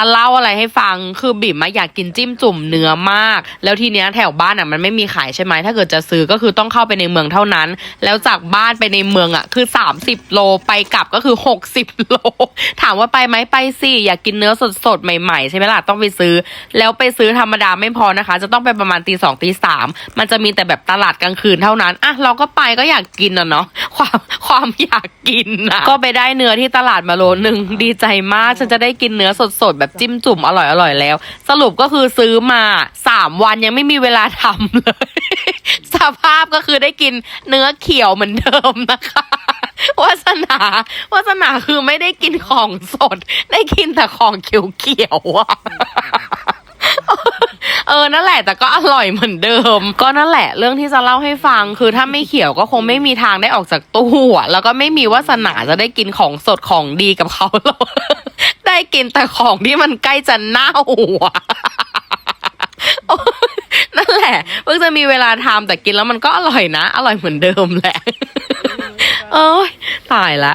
จะเล่าอะไรให้ฟังคือบิ่มอะอยากกินจิ้มจุ่มเนื้อมาก แล้วทีเนี้ยแถวบ้านอะมันไม่มีขายใช่ไหมถ้าเกิดจะซื้อก็คือต้องเข้าไปในเมืองเท่านั้น แล้วจากบ้านไปในเมืองอะคือ 30 โลไปกลับก็คือ 60 โล ถามว่าไปไหมไปสิอยากกินเนื้อสดๆใหม่ๆใช่ไหมล่ะต้องไปซื้อ แล้วไปซื้อธรรมดาไม่พอนะคะ จะต้องไปประมาณตีสองตีสามมันจะมีแต่แบบตลาดกลางคืนเท่านั้นอะเราก็ไปก็อยากกินอะเนาะ ความความอยากกินนะก็ไปได้เนื้อที่ตลาดมาโลนึงดีใจมากฉันจะได้กินเนื้อสดๆ แบบจิ้มจุ่มอร่อยๆแล้ว สรุปก็คือซื้อมาสามวันยังไม่มีเวลาทำเลย สภาพก็คือได้กินเนื้อเขียวเหมือนเดิมนะคะวาสนาวาสนาคือไม่ได้กินของสด ได้กินแต่ของเขียวๆอะ เออนั่นแหละแต่ก็อร่อยเหมือนเดิม ก็นั่นแหละเรื่องที่จะเล่าให้ฟัง คือถ้าไม่เขียวก็คงไม่มีทางได้ออกจากตู้อะแล้วก็ไม่มีวาสนาจะได้กินของสดของดีกับเขาหรอกได้กินแต่ของที่มันใกล้จะเน่าอะนั่นแหละเพิ่งจะมีเวลาทำแต่กินแล้วมันก็อร่อยนะ อร่อยเหมือนเดิมแหละ เอ้ยตายละ